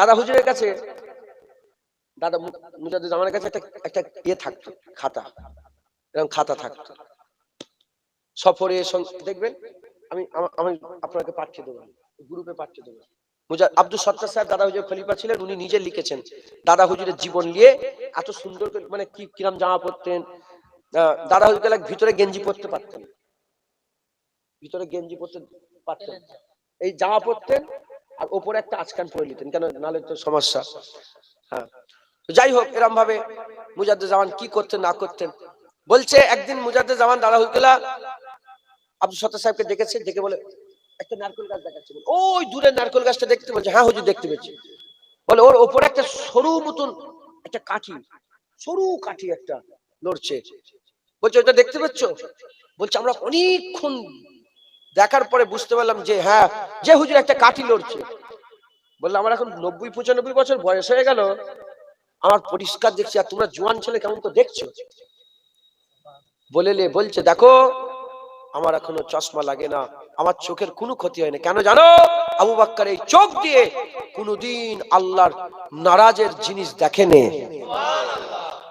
দাদা হুজুরের কাছে, দাদা মুজাদ্দিদ আমার কাছে একটা একটা ইয়ে থাকতো, খাতা। এরকম খাতা থাকতো। সফরে দেখবেন, আমি আমি আপনাকে পাঠিয়ে দেবো। গ্রুপে পাঠিয়ে দেবো। আব্দুল সত্তার সাহেব দাদা খলিফা ছিলেন, উনি নিজে লিখেছেন, দাদা হুজুরের জীবন নিয়ে এত সুন্দর মানে কি কিরাম জামা পরতেন। দাদা হুজুর ভিতরে গেঞ্জি পরতে পারতেন। ভিতরে গেঞ্জি পরতে পারতেন। এই জামা পরতেন আর ওপরে একটা আচকান পরে নিতেন, কেন নালে তো সমস্যা। হ্যাঁ। যাই হোক এরম ভাবে মুজাদ্দে জামান কি করতেন, না করতেন। বলছে, একদিন মুজাদ্দে জামান দাদা হুজুরা আব্দুল সত্তার সাহেবকে ডেকেছে দেখে বলে, একটা নারকেল গাছ দেখাচ্ছে। ওই দূরে নারকেল গাছটা দেখতে বলছে হ্যাঁ হুজুর, দেখতে পেয়েছি। বলে, ওর ওপরে একটা সরু মতন একটা কাঠি, সরু কাঠি একটা নড়ছে। বলছে ওটা দেখতে পাচ্ছ বলছে, আমরা অনেকক্ষণ দেখার পরে বুঝতে পারলাম যে হ্যাঁ যে হুজুর একটা কাঠি লড়ছে। বললাম, আমার এখন নব্বই, পঁচানব্বই বছর বয়স হয়ে গেল। আমার পরিষ্কার দেখছি, আর তোমরা জোয়ান ছেলে কেমন তো দেখছ? বলেলে বলছে, দেখো, আমার এখনও চশমা লাগে না। আমার চোখের কোনো ক্ষতি হয় না কেন জানো? আবু বাক্কার এই চোখ দিয়ে কোনোদিন আল্লাহর নারাজের জিনিস দেখেনে।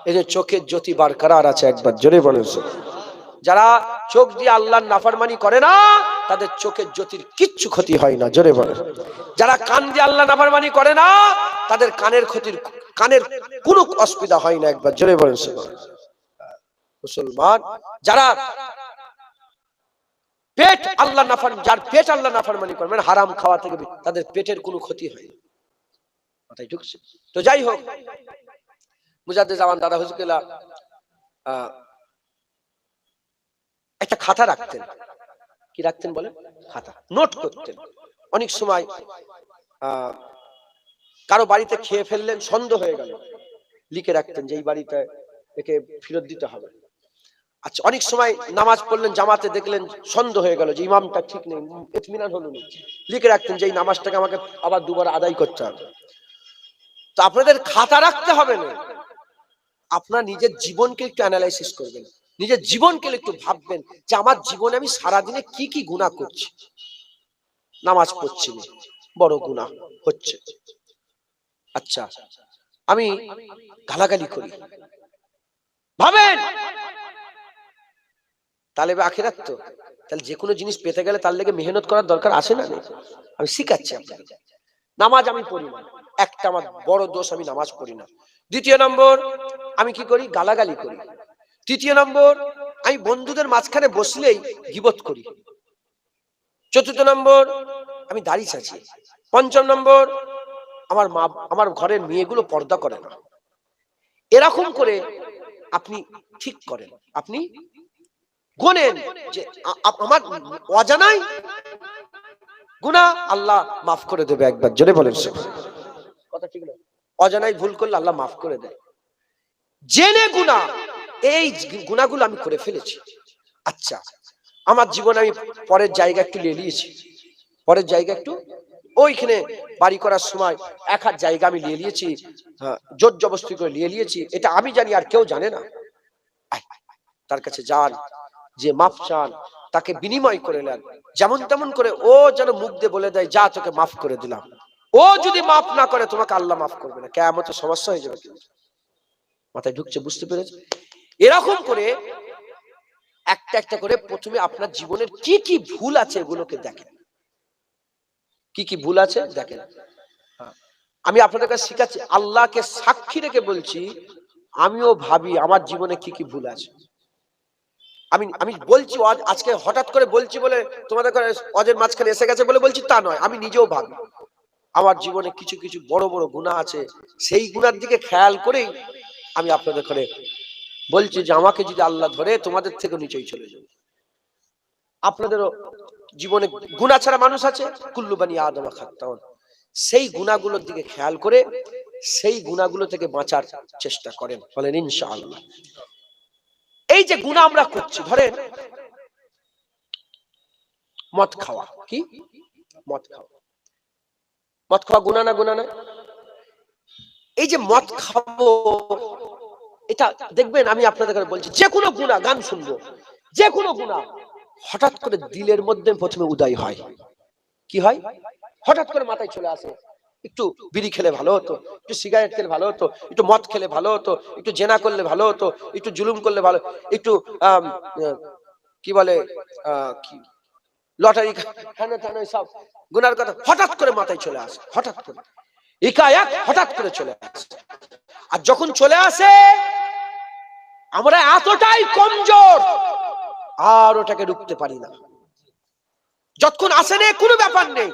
এই যে চোখের জ্যোতি বারকরার আছে একবার, জোরে বলেন যারা চোখ দিয়ে আল্লাহর নাফারমানি করে না তাদের চোখের জ্যোতির কিচ্ছু ক্ষতি হয় না, জোরে বলে যারা কান দিয়ে আল্লাহ নাফরমানি করে না, তাদের কানের ক্ষতির, কানের কোনো অসুবিধা হয় না একবার, জোরে বলেন মুসলমান, যারা পেট আল্লাহ নাফার, যার পেট আল্লাহ নাফরমানি করে মানে হারাম খাওয়া থেকে তাদের পেটের কোনো ক্ষতি হয় না। তো যাই হোক মুজাদ্দে জামান দাদা হুজুকেলা একটা খাতা রাখতেন। কি রাখতেন বলে খাতা। নোট করতেন। অনেক সময় কারও বাড়িতে খেয়ে ফেললেন, সন্দেহ হয়ে গেল। লিখে রাখতেন যে এই বাড়িতে একে ফেরত দিতে হবে। আচ্ছা অনেক সময় নামাজ পড়লেন, জামাতে দেখলেন, সন্দেহ হয়ে গেল যে ইমামটা ঠিক নেই, ইতমিনান হলো না। লিখে রাখতেন যে এই নামাজটাকে আমাকে আবার দুবার আদায় করতে হবে। তো আপনাদের খাতা রাখতে হবে না। আপনার নিজের জীবনকে একটু অ্যানালাইসিস করবেন। নিজের জীবনকে একটু ভাববেন যে আমার জীবনে আমি সারাদিনে কি কি গুনাহ করছি? নামাজ পড়ছি বড় গুনাহ হচ্ছে। আচ্ছা আমি গালাগালি করি। ভাবেন! তালেবে আখেরাত তো। তাহলে যে কোনো জিনিস পেতে গেলে তার লেগে মেহনত করার দরকার আছে না? আমি শিখাচ্ছি আপনাকে। নামাজ আমি পড়ি না। একটা আমার বড় দোষ, আমি নামাজ পড়ি না। দ্বিতীয় নম্বর, আমি কি করি? গালাগালি করি। তৃতীয় নম্বর, আমি বন্ধুদের মাঝখানে বসলেই গিবত করি। চতুর্থ নম্বর, আমি দাড়ি চাচি পঞ্চম নম্বর, আমার মা, আমার ঘরের মেয়েগুলো পর্দা করে না। এরকম করে আপনি ঠিক করেন। আপনি গোনেন যে আমার অজানাই গুনাহ আল্লাহ মাফ করে দেবে একবার। জোরে বলেন সে। কথা ঠিক না? অজানাই ভুল করলে আল্লাহ মাফ করে দেয়। জেনে গুনাহ এই গুণাগুলো আমি করে ফেলেছি। আচ্ছা আমার জীবনে আমি পরের জায়গা একটু নিয়েছি। পরের জায়গা একটু ওইখানে বাড়ি করার সময় এক হাত জায়গা আমি নিয়ে নিয়েছি হ্যাঁ, জোর জবস্তি করে নিয়ে নিয়েছি। এটা আমি জানি আর কেউ জানে না। তার কাছে যান যে মাফ চান তাকে বিনিময় করে নেন। যেমন তেমন করে ও যেন মুখ দিয়ে বলে দেয় যা তোকে মাফ করে দিলাম। ও যদি মাফ না করে তোমাকে আল্লাহ মাফ করবে না। কেমন সমস্যা হয়ে যাবে মাথায় ঢুকছে বুঝতে পেরেছ? এরকম করে একটা একটা করে প্রথমে আপনার জীবনের কি কি ভুল আছে এগুলোকে দেখেন। কি কি ভুল আছে দেখেন। আমি আপনাদের কাছে শিখাচ্ছি, আল্লাহকে সাক্ষী রেখে বলছি, আমিও ভাবি আমার জীবনে কি কি ভুল আছে। আমি আমি বলছি, আজকে হঠাৎ করে বলছি বলে তোমাদের অজের মাঝখানে এসে গেছে বলে বলছি তা নয়, আমি নিজেও ভাবি। আমার জীবনে কিছু কিছু বড় বড় গুণা আছে, সেই গুণার দিকে খেয়াল করেই আমি আপনাদের বলছি যে আমাকে যদি আল্লাহ ধরে, তোমাদের থেকে নিচেই চলে যাবে। আপনাদেরও জীবনে গুণা ছাড়া মানুষ আছে। কুল্লুবানি আদমা খাত্তাউন। সেই গুণাগুলোর দিকে খেয়াল করে, সেই গুণাগুলো থেকে বাঁচার চেষ্টা করেন। বলেন, ইনশাআল্লাহ। এই যে গুণা আমরা করছি, ধরেন, মদ খাওয়া। কি? মদ খাওয়া। মদ খাওয়া গুণা না গুণা না? এই যে মদ খাব এটা দেখবেন, আমি আপনাদের বলছি যে কোনো গুণা, গান শুনব। যে কোনো গুণা। হঠাৎ করে দিলের মধ্যে প্রথমে উদয় হয়। কি হয়? হঠাৎ করে মাথায় চলে আসে। একটু বিড়ি খেলে ভালো হতো, একটু সিগারেট খেলে ভালো হতো, একটু মদ খেলে ভালো হতো, একটু জেনা করলে ভালো হতো, একটু জুলুম করলে ভালো, একটু কি বলে লটারি সব গুনার কথা হঠাৎ করে মাথায় চলে আসে, হঠাৎ করে। একাএক হঠাৎ করে চলে আসে। আর যখন চলে আসে আমরা এতটাই কমজোর, আর ওটাকে রুখতে পারি না। যতক্ষণ আসে নেই, কোনো ব্যাপার নেই।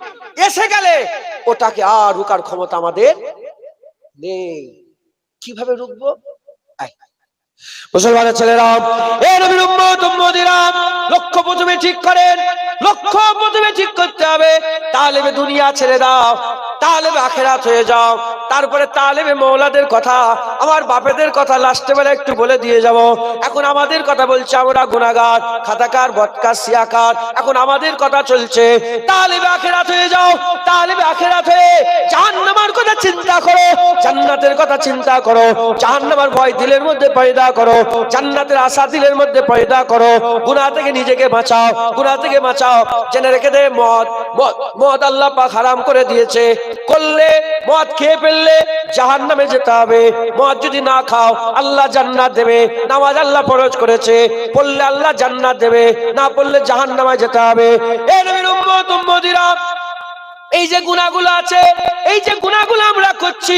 এসে গেলে ওটাকে আর রুকার ক্ষমতা আমাদের নেই। কীভাবে আয়। মুসলমানের ছেলেরা, এ লক্ষ্য প্রথমে ঠিক করেন, লক্ষ্য প্রথমে ঠিক করতে হবে। তাহলে দুনিয়া ছেড়ে দাও। তালেবে আখেরাত হয়ে যাও। তারপরে তালেবে মৌলাদের কথা, আমার বাপেদের কথা লাস্টে বেলা একটু বলে দিয়ে যাব। এখন আমাদের কথা বলছে আমরা গুনাগার খাতাকার বটকার সিয়াকার। এখন আমাদের কথা চলছে, তালেবে আখেরাত হয়ে যাও, তালেবে আখেরাত হয়ে জাহান্নামার কথা চিন্তা করো, জান্নাতের কথা চিন্তা করো, জাহান্নামার ভয় দিলের মধ্যে পয়দা করো, জান্নাতের আশা দিলের মধ্যে পয়দা করো, গুনাহ থেকে নিজেকে বাঁচাও, গুনাহ থেকে বাঁচাও, জেনে রেখে দে মদ- মদ আল্লাহ পাক হারাম করে দিয়েছে। করলে, মদ খেয়ে ফেললে জাহান নামে যেতে হবে। মদ যদি না খাও, আল্লাহ জান্নাত দেবে। নামাজ আল্লাহ ফরজ করেছে, পড়লে আল্লাহ জান্নাত দেবে। না পড়লে জাহান্নামে যেতে হবে। উম্মত, উম্মতিরা এই যে গুণাগুলো আছে, এই যে গুণাগুলো আমরা করছি,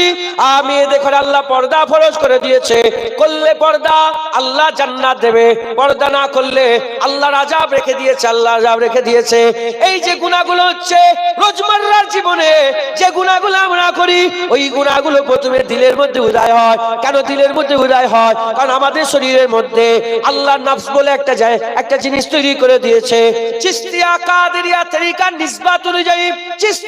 আমি দেখো আল্লাহ পর্দা ফরজ করে দিয়েছে। করলে পর্দা আল্লাহ জান্নাত দেবে, পর্দা না করলে আল্লাহ রাজাব রেখে দিয়েছে আল্লাহ রাজাব রেখে দিয়েছে। এই যে গুনাহগুলো হচ্ছে রোজমার্রার জীবনে, যে গুনাহগুলো আমরা করি, ওই গুনাহগুলো প্রথমে দিলের মধ্যে উদয় হয়। কেন দিলের মধ্যে উদয় হয়? কারণ আমাদের শরীরের মধ্যে আল্লাহ নফস বলে একটা যায়, একটা জিনিস তৈরি করে দিয়েছে। চিস্তিয়া কাদেরিয়া তরিকা নিসবাত অনুযায়ী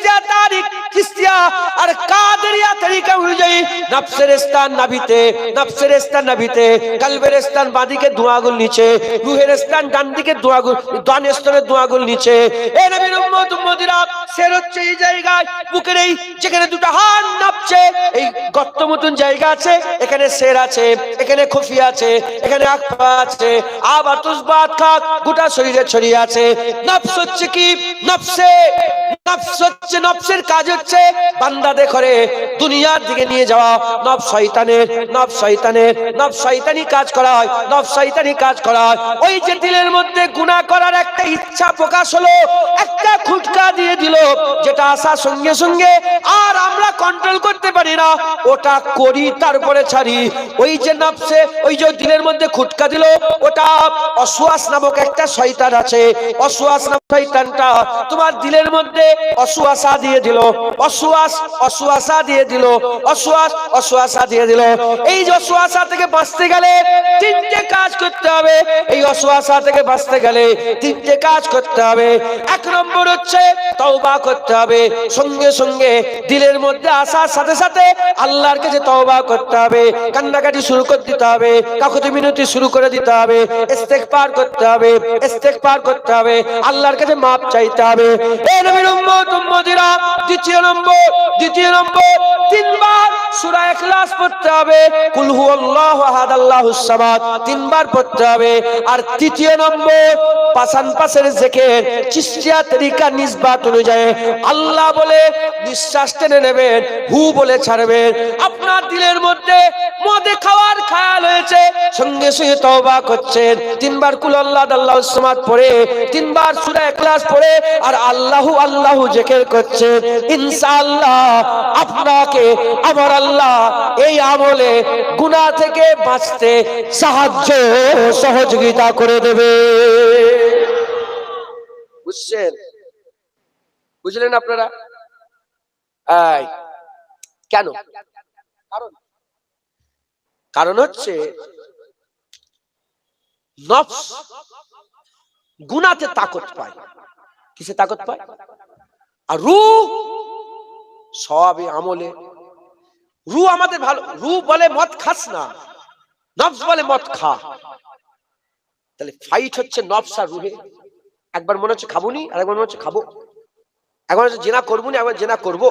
চিস্তিয়া তারিখ চিস্তিয়া আর কাদেরিয়া তরিকা অনুযায়ী নফসের স্থান নাভিতে, নফসের স্থান নাভিতে, কালবের স্থান বাঁদিকে দোয়াগুল নিচে, রুহের স্থান ডান দিকে দোয়াগুল ডান স্তনের দোয়াগুল নিচে। এ নবীর উম্মত, উম্মতিরা, সের হচ্ছে এই জায়গায়, বুকের এই যেখানে দুটো হাত নাপছে, এই গর্ত মতন জায়গা আছে, এখানে সের আছে, এখানে খফি আছে, এখানে আকফা আছে, আবার তুসবাত খাক, গোটা শরীরে ছড়িয়ে আছে। নফস হচ্ছে কি? নফসে। আর আমরা কন্ট্রোল করতে পারি না। ওটা করি, তারপরে ছাড়ি। ওই যে নফসে, ওই যে দিলের মধ্যে খুটকা দিল, ওটা অসুয়াস নামক একটা শয়তান আছে। অসুয়াস নামক তোমার দিলের মধ্যে অসুয়াশা দিয়ে দিল অসুয়াস অসুয়াশা দিয়ে দিল অসুয়াস অসুয়াশা দিয়ে দিল এই যে অসুয়াশা থেকে বাঁচতে গেলে তিনটে কাজ করতে হবে। এই অসুয়াশা থেকে বাঁচতে গেলে তিনটে কাজ করতে হবে। এক নম্বর হচ্ছে তওবা করতে হবে। সঙ্গে সঙ্গে দিলের মধ্যে আসার সাথে সাথে আল্লাহর কাছে তওবা করতে হবে। কান্নাকাটি শুরু করে দিতে হবে। কাকুতি মিনতি শুরু করে দিতে হবে। ইস্তেগফার করতে হবে। ইস্তেগফার করতে হবে। আল্লাহর কাছে মাপ চাইতে হবে। এ নবীর উম্মত উম্মতিরা দ্বিতীয় নম্বর দ্বিতীয় নম্বর পড়তে হবে। কুল আহাদ আল্লাহুস সামাদ, তিনবার পড়তে হবে। আর তৃতীয় নম্বর, পাশান পাশের জিকির, চিশতিয়া তরিকা নিসবাত অনুযায়ী। আল্লাহ বলে, নিঃশ্বাস টেনে নেবেন, হু বলে ছাড়বেন। আপনার দিলের মধ্যে মদে খাওয়ার খেয়াল হয়েছে। সঙ্গে সঙ্গে তওবা করছেন। তিনবার কুল আল্লাহ আল্লাহ সামাদ পড়ে, তিনবার সূরা ইখলাস পড়ে, আর আল্লাহু আল্লাহু জিকির করছেন। ইনশাআল্লাহ আপনাকে, আমার আল্লাহ এই আমলে গুনাহ থেকে বাঁচতে সাহায্য, সহযোগিতা করে দেবে। বুঝছেন? বুঝলেন আপনারা? কেন? কারণ? হচ্ছে গুনাতে তাকত পায়। কিসে তাকত পায়? আর রু সবে আমলে রু আমাদের ভালো রু বলে মদ খাস না, নফস বলে মদ খা। তাহলে ফাইট হচ্ছে নফস আর রুহে। একবার মনে হচ্ছে খাবুনি আর একবার মনে হচ্ছে খাব। একবার হচ্ছে জেনা করব না একবার জেনা করব।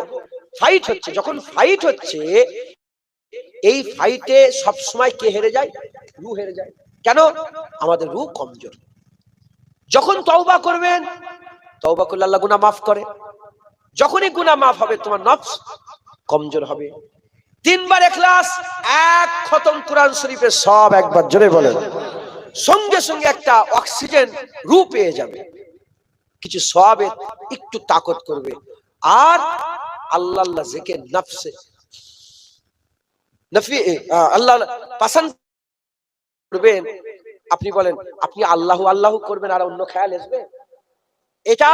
ফাইট হচ্ছে, যখন ফাইট হচ্ছে, এই ফাইটে সব সময় কে হেরে যায়? রু হেরে যায়। কেন? আমাদের রু কমজোর। যখন তওবা করবেন, তওবা করলে আল্লাহ গুনাহ মাফ করে। যখনই গুনাহ মাফ হবে, তোমার নফস কমজোর হবে। তিনবার এখলাস, এক খতম কোরআন শরীফের সব একবার জোরে বলেন। সঙ্গে সঙ্গে একটা অক্সিজেন রূপ পেয়ে যাবে। কিছু সবে একটু তাকত করবে। আর আল্লাহ আল্লাহ জেকে নফসে, নফি আল্লাহ করবেন। আপনি বলেন, আপনি আল্লাহ আল্লাহ করবেন আর অন্য খেয়াল আসবে? এটা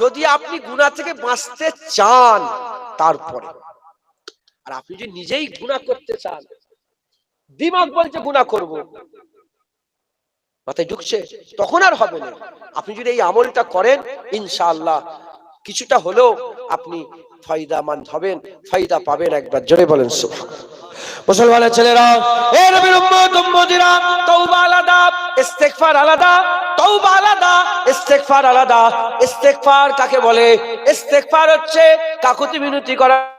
যদি আপনি গুনাহ থেকে বাঁচতে চান, তারপরে। আর আপনি যদি নিজেই গুনাহ করতে চান, দিমাগ বলছে গুনাহ করব। মাথায় ঢুকছে, তখন আর হবে না। আপনি যদি এই আমলটা করেন, ইনশাআল্লাহ কিছুটা হলেও আপনি ফায়দামান হবেন, ফায়দা পাবেন একবার। জোরে বলেন, সুবহানাল্লাহ। মুসলমানের ছেলেরা, এ নবীর উম্মত, উম্মতিরা, তওবা আলাদা, ইস্তেগফার আলাদা, তওবা আলাদা, ইস্তেগফার আলাদা। ইস্তেগফার কাকে বলে? ইস্তেগফার হচ্ছে কাকুতি মিনতি করা।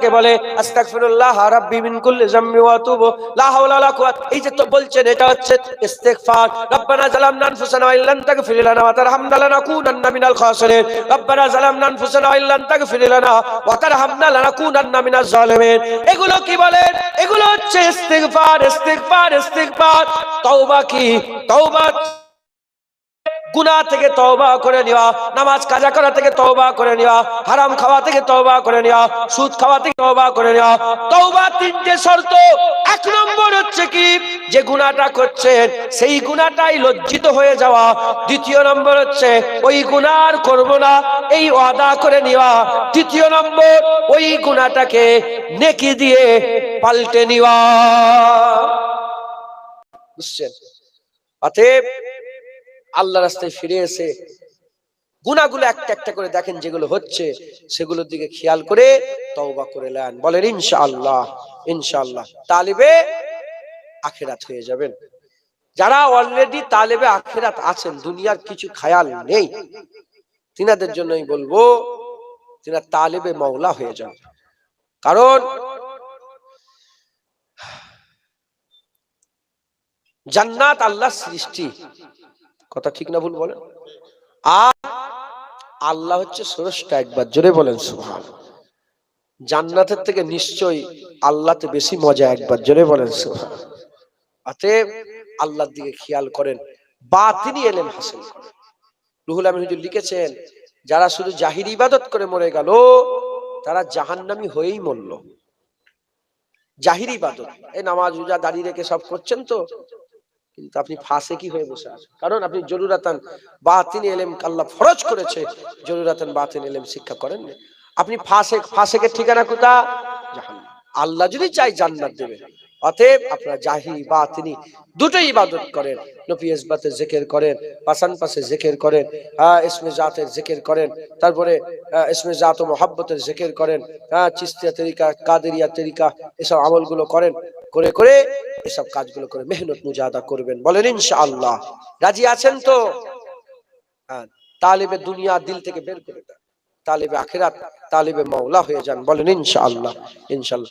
কে বলে, আস্তাগফিরুল্লাহ, রাব্বি মিন কুল্লি যামবি ওয়া আতুবু, লা হাওলা ওয়ালা কুওয়াত। এই যে তো বলছেন, এটা হচ্ছে ইস্তিগফার। রব্বানা জালামনা আনফুসানা ওয়া ইল্লাম তাগফির লানা ওয়া তারহামনা লানাকুনান্না মিনাল খাসিরিন। রব্বানা জালামনা আনফুসানা ওয়া ইল্লাম তাগফির লানা ওয়া তারহামনা লানাকুনান্না মিনাজ জালিমিন। এগুলো কি বলেন? এগুলো হচ্ছে ইস্তিগফার ইস্তিগফার ইস্তিগফার। তওবা কি? তওবা গুনাহ থেকে তওবা করে নেওয়া নামাজ কাজা করা থেকে তওবা করে নেওয়া হারাম খাওয়া থেকে তওবা করে নেওয়া সুদ খাওয়া থেকে তওবা করে নেওয়া তওবা তিনটে শর্ত। এক নম্বর হচ্ছে কি? যে গুনাহটা করছেন, সেই গুনাহটাই লজ্জিত হয়ে যাওয়া। দ্বিতীয় নম্বর হচ্ছে, ওই গুনাহ আর করব না, এই ওয়াদা করে নেওয়া। তৃতীয় নম্বর, ওই গুনাহটাকে নেকি দিয়ে পাল্টে নেওয়া। বুঝছেন? অতএব আল্লাহ রাস্তায় ফিরে এসে গুনাগুলো একটা একটা করে দেখেন যেগুলো হচ্ছে, সেগুলোর দিকে খেয়াল করে তওবা করে নেন। বলেন, ইনশাআল্লাহ ইনশাআল্লাহ। তালিবে আখেরাত হয়ে যাবেন। যারা অলরেডি তালেবে আখেরাত আছেন, দুনিয়ার কিছু খেয়াল নেই, তিনাদের জন্য আমি বলব তিনা তালেবে মওলা হয়ে যান। কারণ জান্নাত আল্লাহ সৃষ্টি। কথা ঠিক না ভুল বলেন? আর আল্লাহ হচ্ছে স্রষ্টা একবার, জোরে বলেন সুবহান। জান্নাতের থেকে নিশ্চয়ই আল্লাহতে বেশি মজা একবার, জোরে বলেন সুবহান। অতএব আল্লাহর দিকে খেয়াল করেন বা তিনি এলেন হাসিল রুহুল আমিন হুজুর লিখেছেন, যারা শুধু জাহির ইবাদত করে মরে গেল, তারা জাহান্নামী হয়েই মরল। জাহির ইবাদত, এই নামাজ রোজা দাঁড়িয়ে রেখে সব করছেন তো? কিন্তু আপনি ফাঁসে কি হয়ে বসে আছেন? কারণ আপনি জরুরাতান বাতিন এলেম কাল্লা ফরজ করেছে জরুরাতান বাতিন এলেম শিক্ষা করেন আপনি ফাঁসে ফাঁসেকের ঠিকানা কোথা? আল্লাহ যদি চাই জান্নাত দেবে। অতএব আপনারা জাহি বা তিনি দুটোই ইবাদত করেন। নফি ইসবাতের জেকের করেন, পাশান পাশে জেকের করেন হ্যাঁ ইসমে জাতের জেকের করেন, তারপরে ইসমে জাত ও মোহাব্বতের জেকের করেন হ্যাঁ চিস্তিয়া তরিকা, কাদেরিয়া তরিকা, এসব আমলগুলো করেন, করে করে এসব কাজগুলো করে মেহনত মুজাহাদা করবেন। বলেন, ইনশাআল্লাহ। রাজি আছেন তো? হ্যাঁ তালিবে দুনিয়া দিল থেকে বের করে দেন, তালিবে আখিরাত, তালিবে মাওলা হয়ে যান, বলেন, ইনশাআল্লাহ ইনশাআল্লাহ।